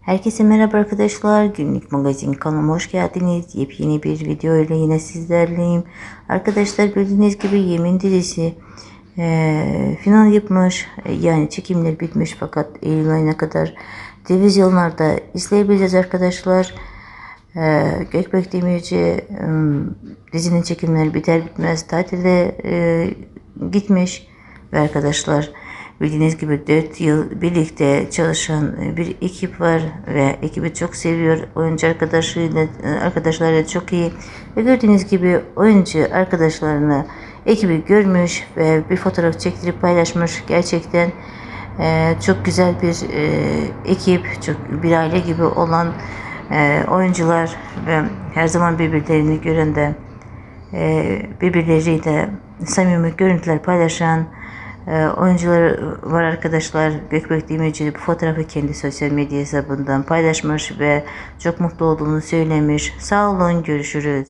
Herkese merhaba arkadaşlar. Günlük magazin kanalıma hoş geldiniz. Yepyeni bir video ile yine sizlerleyim. Arkadaşlar bildiğiniz gibi Yemin dizisi eee, final yapmış. E, Yani çekimler bitmiş fakat Eylül ayına kadar televizyonlarda izleyebileceğiz arkadaşlar. Eee Gökbek Demirci ım, dizinin çekimleri biter bitmez tatile eee, gitmiş ve arkadaşlar bildiğiniz gibi 4 yıl birlikte çalışan bir ekip var ve ekibi çok seviyor. Oyuncu arkadaşıyla arkadaşları çok iyi ve gördüğünüz gibi oyuncu arkadaşlarını ekibi görmüş ve bir fotoğraf çektirip paylaşmış. Gerçekten eee, çok güzel bir eee, ekip, çok bir aile gibi olan eee, oyuncular ve her zaman birbirlerini gören de e, birbirleriyle samimi görüntüler paylaşan e, oyuncular var arkadaşlar. Gökbek Demirci bu fotoğrafı kendi sosyal medya hesabından paylaşmış ve çok mutlu olduğunu söylemiş. Sağ olun, görüşürüz.